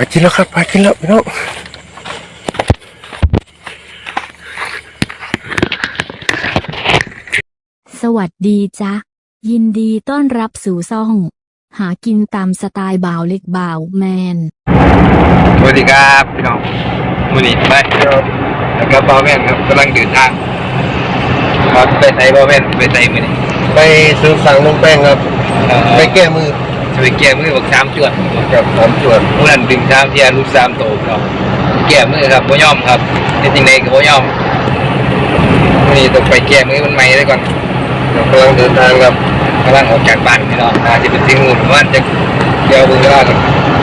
ไปกินแล้วครับไปกินแล้วพี่น้องสวัสดีจ๊ะยินดีต้อนรับสู่ซ่อง หากินตามสไตล์บ่าวเล็กบ่าวแมนสวัสดีครับพี่น้องมือนี้ไปแล้วก็บอแมนครับกำลังเดินทางครับไปใส่บอแมนไปใส่มือนี้ไปซื้อสั่งลงแป้งครับเอ่อไปแก้มือจะ ไปแก้มือบอกสามจวดกับสามส่วนเมื่อนั้นดึงสามเทียลูกสามโตครับแก้มือครับบ่ย่อมครับเป็นจริงไงก็บ่ยอมนี้ต้องไปแก้มือมันใหม่เลยก่อนเรากำลังเดินทางครับกำลังออกจากบ้านพี่น้องน่าจะเป็นที่งูประมาจะเดียวบิ่งเวลากัน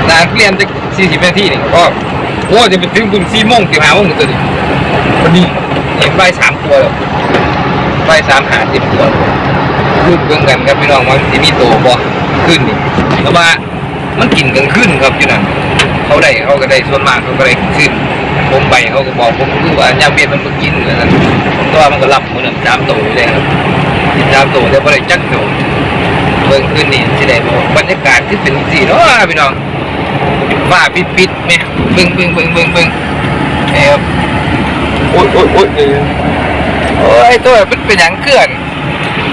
นานเรียนจะสี่สิบนาทีนี่ก็โอ้จะไปถึงบุญสี่โมงสี่ห้าโมงตัวนี้พอดีนี่ใบสามตัวแล้วใบสามหาสิบตัวรูดเบิ่งกันครับพี่น้องว่ามันสิมีโตบ่ขึ้นนี่ แต่ว่ามันกินกลางคืนครับอยู่นั่นเขาได้เขาก็ได้ส่วนมากเขาก็ได้ขึ้นผมไปเขาก็บอกผมคือว่ายามเวียนมันมากินเหมือนกันแตัวามันก็รับมันสามโตอยู่เลยครับกินสามโตแต่บ่ได้จักโตเบิ่งขึ้นนี่สิได้บอกบรรยากาศที่เป็นสีเนาะพี่น้องฟ้าปิดปิดๆแม่เบิ่งเบิ่งเบิ่งเบิ่งเบิ่งแม่ครับโอ้ยโอ้ยโอ้ยเออโอ้ยตัวมันเป็นหยังเคลื่อน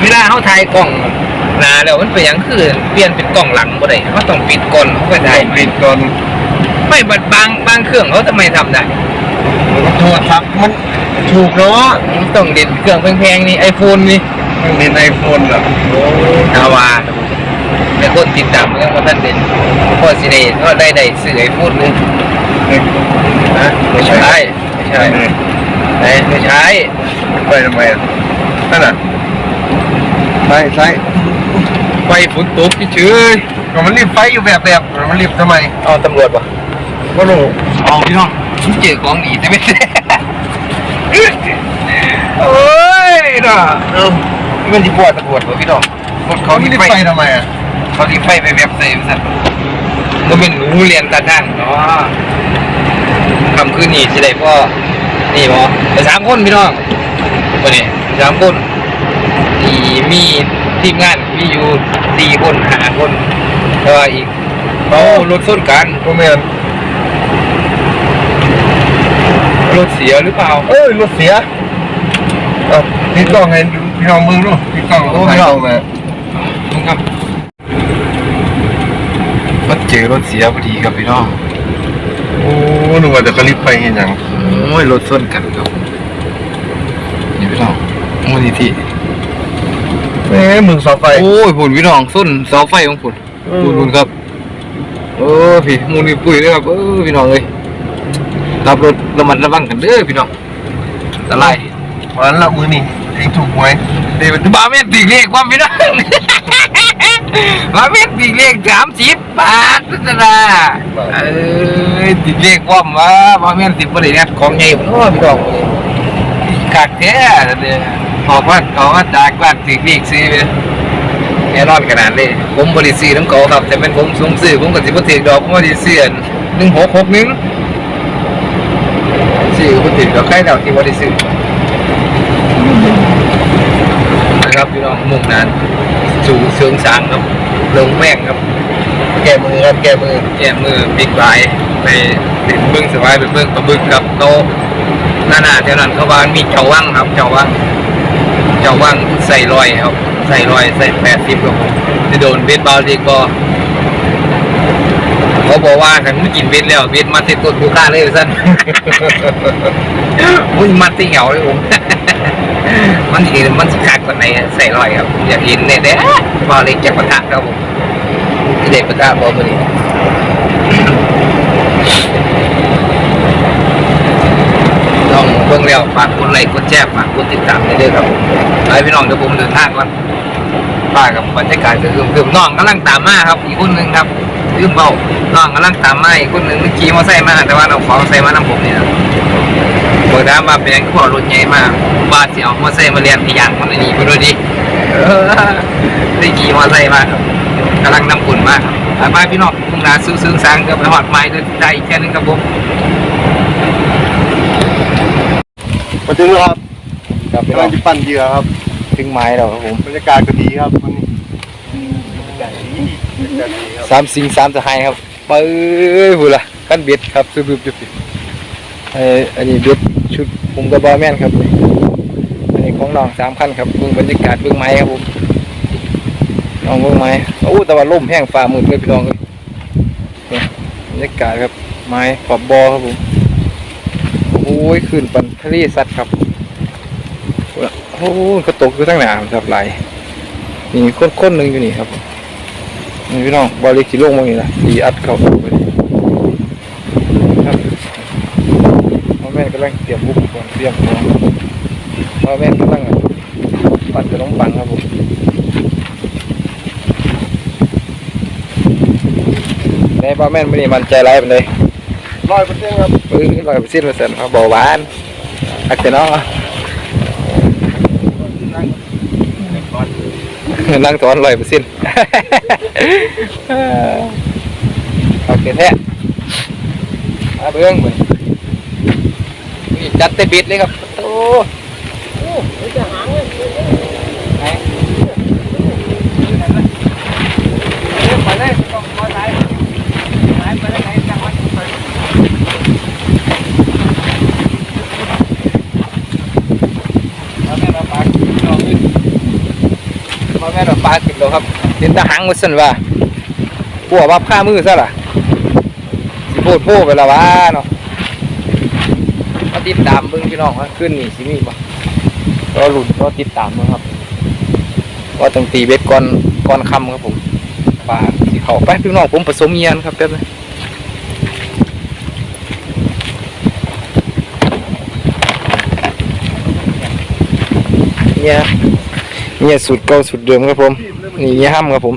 เวลาเขาถ่ายกล้อง หน้าแล้วมันเป็นหยังคือเปลี่ยนเป็นกล้องหลังบ่ได้เขาต้องปิดก่อนเขาไปถ่ายปิดก่อนไม่บัดบางบางเครื่องเขาทำไมทำได้โทรศัพท์มันถูกเนาะต้องเด็ดเครื่องแพงๆนี่ไอโฟนนี่มันเป็นไอโฟนอะโอ้นาวาแต่คนติดตามเรื่องว่าท่านเด่นพอสิได้ก็ได้ได้ซื้อไอโฟนนึงนะไม่ใช่ไม่ใช่ไหนไม่ใช่ไปทำไมอะนั่นน่ะใช่ใช่ ไฟฝนตกเฉยก็มันรีบไฟอยู่แบบแบบมันรีบทำไมๆเอาตำรวจปะก็รู้เอาพี่น้องเจอของดีแต่ไม่ได้โอ้ยน่ะเออมันที่ปวดตำรวจปะพี่น้องรถเขาเขาไม่ที่ได้ไฟไปทำไมอะเขาที่ไฟไปแบบใส่สัตว์มันเป็นหนูเรียนตาด้านเนาะคำคืนนี้สิได้พ่อนี่บอไปสามคนพี่น้องวันนี้สามคนที่มี ทีมงานมีอยู่สี่คนห้าคนแล้วอีกเขารถส้นกันก็แมนรถเสียหรือเปล่า เอ้ยรถเสียเอาพี่กล้องให้พี่น้องมึงดูพี่กล้องโอ้ถ่ายพี่น้องมาลุงครับก็เจอรถเสียพอดีครับพี่น้องโอ้หนูว่าจะกระลิบไปเห็นยังโอ้ยรถส้นกันครับนี่พี่น้องมูลนิธิ เอ๊ะมึงเสาไฟ โอ้ยผุนพี่น้องส้นเสาไฟของผุนเออผุนผุนครับโอ้พี่มูลนิธิปุ๋ยเลยครับเออพี่น้องเลยขับรถระมัดระวังกันเด้อพี่น้องอันตรายวันละมือนี่ไอ้ถูกไหมเดี๋ยวบาเมตรตีเลขความพี่น้องบาเมตรตีเลขสามสิบบาทนะนะเอ้ยตีเลขความว่าบาเมตรสิบบาทเนี่ยของใหญ่ผมว่าพี่น้อง ขาดแท้เด้อ ออกว่าออกว่าจากบ้านตีเลขซื้อไปแน่นอนขนาดนี้ผมบริซื้อน้ำเก่าครับแต่เป็นผมสูงซื้อผมก็สิบ่ถือดอกผมบริซื้อหนึ่งหกหกหนึ่งซื้อบ่ถือดอกใครแล้วที่บริซื้อนะครับพี่น้องมุ่งนั้นสู่เชิงสางครับลงแม่งครับ แก้มือครับแก้มือแก้มือบิ๊กไบค์ไปเป็นเบื้องสบายเป็นเบื้องกระบึกครับโตหน้าหน้าแถวนั้นเขาว่ามีเจ้าว่างครับเจ้าว่าง เจ้าว่างใส่รอยครับ ใส่รอยใส่แปดสิบครับผมจะโดนเบสบอลดีกว่าเขาบอกว่าฉันไม่กินเบสแล้วเบสมาติดตัวกูฆ่าเลยสั้นมึงมัดที่เหงาเลยผมมันสิมันสิคักกว่าไหนใส่รอยครับอยากเห็นเนี่ยเด้บอลเล็กจากปะทะครับผมเด็กปะทะบอลมาดิต้องเบิ่งแล้วฝากกดไลค์กดแชร์ฝากกดติดตามด้เด้อครับผมไปพี่น้องเดี๋ยวผมเดินทางก่อนป้ากับบรรยากาศก็คือคือน้องกำลังตามมาครับ อีกคนหนึ่งครับลืมเบาน้องกำลังตามมาอีกคนหนึ่งเมื่อกี้มอไซค์มาแต่ว่าเราขอใส่มานำผมเนี่นะบอกถามาเป็นยังขอรถใหญ่มากบาดเสียวมอไซค์มาเรียนที่อย่างมันนี่ไปดูดิได้ขี่มอไซค์มาครับกำลังนำกุ่นมากครับไปพี่น้องพุ่งนาซื้อซื้อสร้างก็ไปหอดไม้ด้วยใจอีกแค่นึงครับผม มาถึงแล้วครับครับพี่กำน้ลัองงจะปั่นเหยื่อครับถึงไม้แล้วครับผมบรรยากาศก็ดีครับวันนี้บรรยากาศดีบรรยากาศดีครับสามสิงสามสหายครับปื้อพูดละขั้นเบ็ดครับซื้อบึบจุดไออันนี้เบ็ดชุดผมกับบอแมนครับอันนี้ของน้องสามขั้นครับเบื้องบรรยากาศเบื้องไม้ครับผมน้องเบื้องไม้โอ้แต่ว่าล่มแห้งฟ้ามืดเลยพี่น้องเลยเนี่ยบรรยากาศครับไม้ขอบบอครับผมโอ้ ยขึ้นปันทะเลสัตว์ครับโอ้ยก็ตกอยู่ตั้งนานครับไหลนี่คนคนๆหนึ่งอยู่นี่ครับนี่พี่น้องบอลเล็กสีลงมาอย่างนี้ละดีอัดเข้าไปครับพ่อแม่กำลังเตรียมบุกก่อนเตรียมของพ่อแม่กำลังปั่นขนมปังครับผมในพ่อแม่ไม่ได้มันใจร้ายเป็นเลย ร้อยเปอร์เซ็นต์ครับเออร้อยเปอร์เซ็นต์เปอร์เซ็นต์ครับเบาหวานอักเสบเนาะนั่งถอนร้อยเปอร์เซ็นต์โอเคแท้มาเบื้องเหมือนนี่จัดเตบิดเลยครับโอ้ไหนไปเลยต้องมอไซค์ไปไปเลยไหนจังหวัดมาแม่มาปากลองขึ้น มาแม่มาปาขึ้นแล้วครับเห็นทหารมุสันว่าพวกว่าผ้ามือซะล่ะสิโพดโพไปและวะเนาะมาติดตามเบิ่งพี่น้องว่าขึ้นนี่สิมีบ่รอลุ้นรอติดตามนะครับว่าต้องตีเบ็ดก่อนก่อนคำครับผมปลาสิเขาไปพี่น้องผมผสมเยียนครับแป๊บนึงเนี่ย เนี่ยสูตรเก่าสูตรเดิมครับผมนี่เนี่ยห้ำครับผม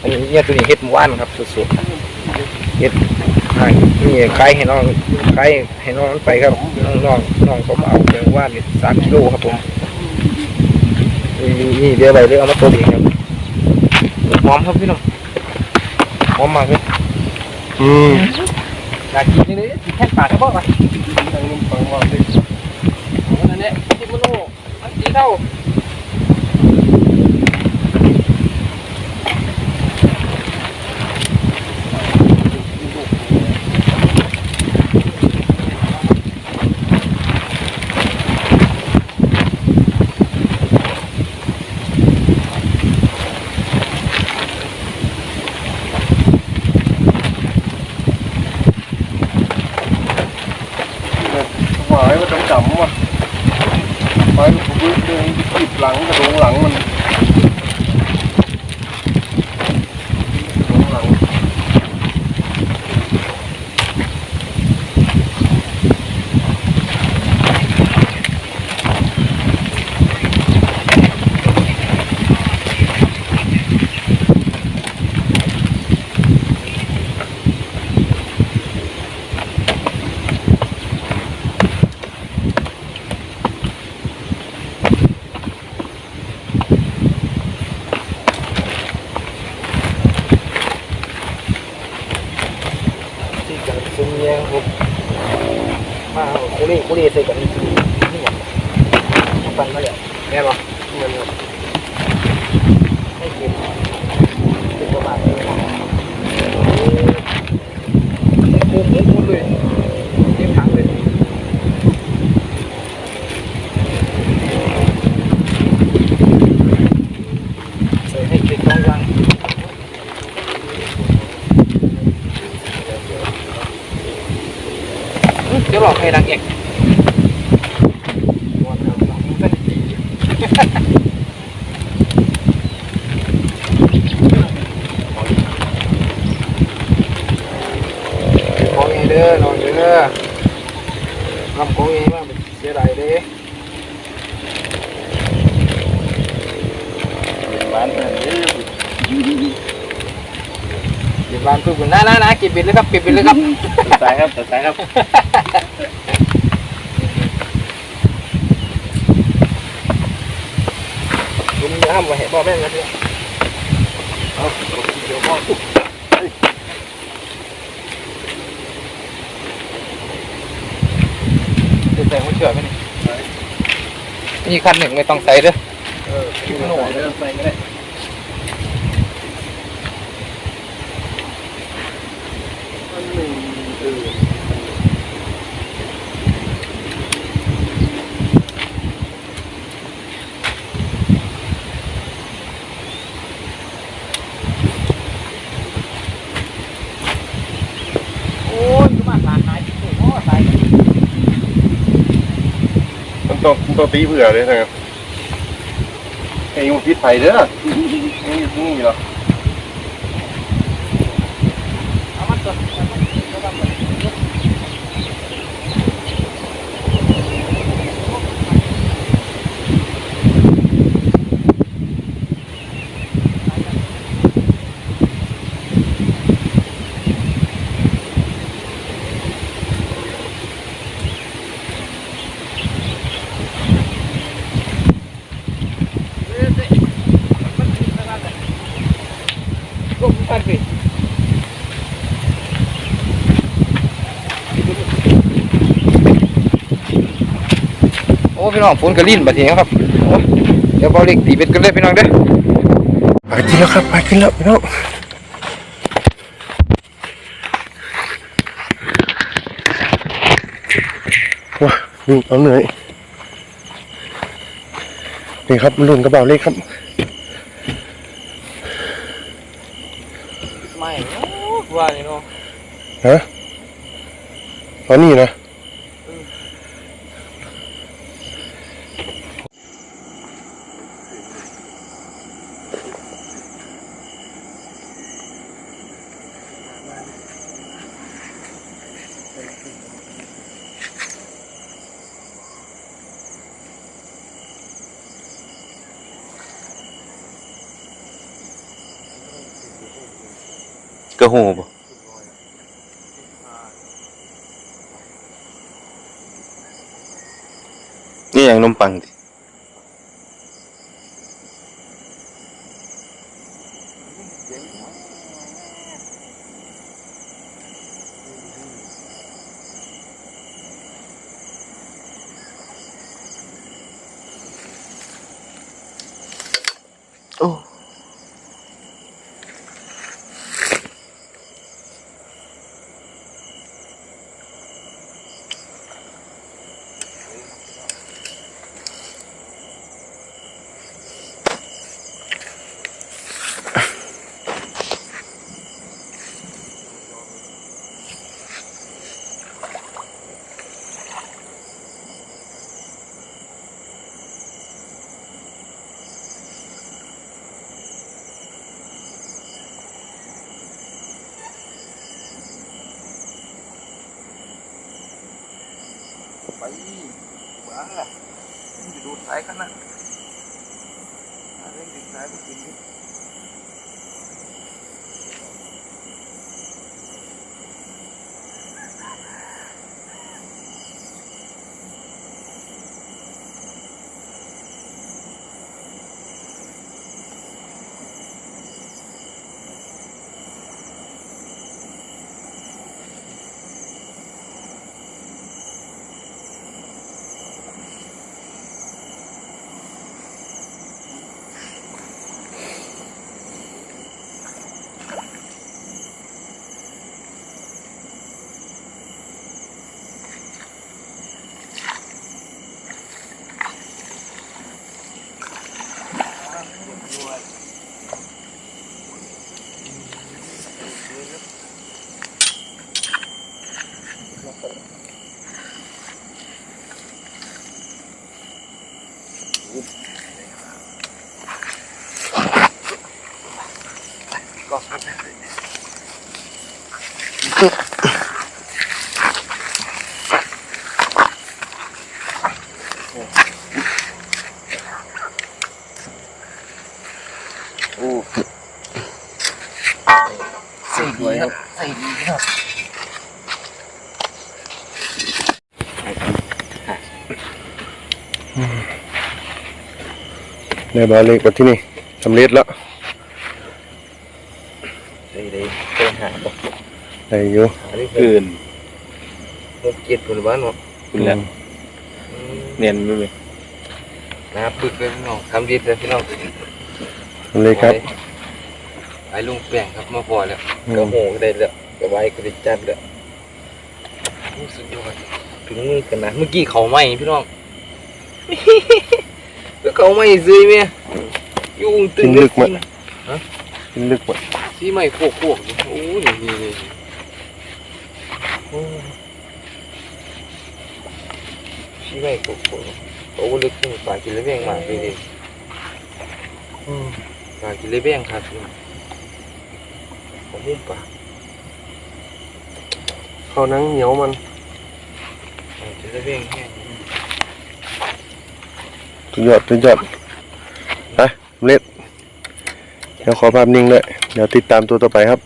อันนี้เนี่ยตัวนี้เฮ็ดหมู่บ้านครับสูตรๆใช่นี่ใครให้น้องใครให้น้องนั้นไปครับน้องน้องน้องก็มาเอาเดี๋ยวว่านี่สามกิโลครับผมนี่นี่เดี๋ยวอะไรเดี๋ยวเอามาตัวเองครับหอมครับพี่น้องหอมมากเลยอืมอยากกินนี่เลยกินแค่ปากก็พอไปทางนู้นฟังว่าสินั่นแหละกินมันโลมันสีเท่าหมายว่าดำๆว่ะหมายว่าผมเดินติดหลังกระโดงหลังมันกระโดงหลัง ที่กับซุ้มเงี้ยครับมา คุเร่คุเร่ใส่กันนี่นี่หยังฟันมาเลยแม่บอกเงินครับไม่กินเป็นประมาณนี้โอ้โหโอ้โหเลยเต็มถังเลยใส่ให้เก็บกองยังเดี๋ยวหลอกให้ดังเอกของเองเด้อน้องเด้อทำของเองมาเสียดายเด้บ้านเด้อเก็บบ้านทุกคนนะนะนะเก็บบินเลยครับเก็บบินเลยครับสายครับสายครับลุงจะห้ามไว้ให้บอกแม่งนะพี่เอาเดี๋ยวพ่อจะใส่หัวเชือกไหมนี่นี่คันหนึ่งไม่ต้องใส่เด้อเออคิดว่าใส่ได้ใส่ก็ได้อันหนึ่งเออ ต้องต้องตีเผื่อเลยนะครับไอ้ยุงพิษไผ่เด้อนี่นี่เหรอ โอ้พี่น้องฝนกระลิ่นบัดนี้ครับโอ้เดี๋ยวเบาเล็กตีเป็ดกันเลยพี่น้องเด้อไปกินแล้วครับไปกินแล้วพี่น้องว้านี่เอาเหนื่อยนี่ครับรุ่นกระเป๋าเล็กครับ ไม่ ว่านี่เนาะฮะตอนนี่นะ กระโหบนี่อย่างนมปังดิโอ้ บ้าจะดูสายขนาด ในบาเล็กมาที่นี่สำเร็จแล้วได้ได้ไปหาบอกได้อยู่อันนี้คืออื่นหกเจ็ดคนบ้านเนาะคุณแล้วเนียนไม่ไหมนะปึกเลยพี่น้องทำดีเลยพี่น้องสำเร็จครับไอ้ลุงแป้งครับมาพอแล้วอืกระมโหก็ได้แล้วกระไว้ก็ได้จัดแล้วโอ้สุดยอดถึงมือกันนะเมื่อกี้เขาไหมพี่น้อง แล้วเขาไหมซื้อไหมยุ่งตึงเลยสินะกินลึกหมดสีใหม่โคกโคกโอ้ยนี่นี่โอ้สีใหม่โคกโคกโอ้ลึกขึ้นปลากินเลยเบี้ยงมากเลยดิอืมปลากินเลยเบี้ยงครับผมมุ่งปลาเขานังเหนียวมันปลากินเลยเบี้ยงแห้ง สุดยอดสุดยอดไปเล็ดเดี๋ยวขอภาพนิ่งด้วยเดี๋ยวติดตามตัวต่อไปครับ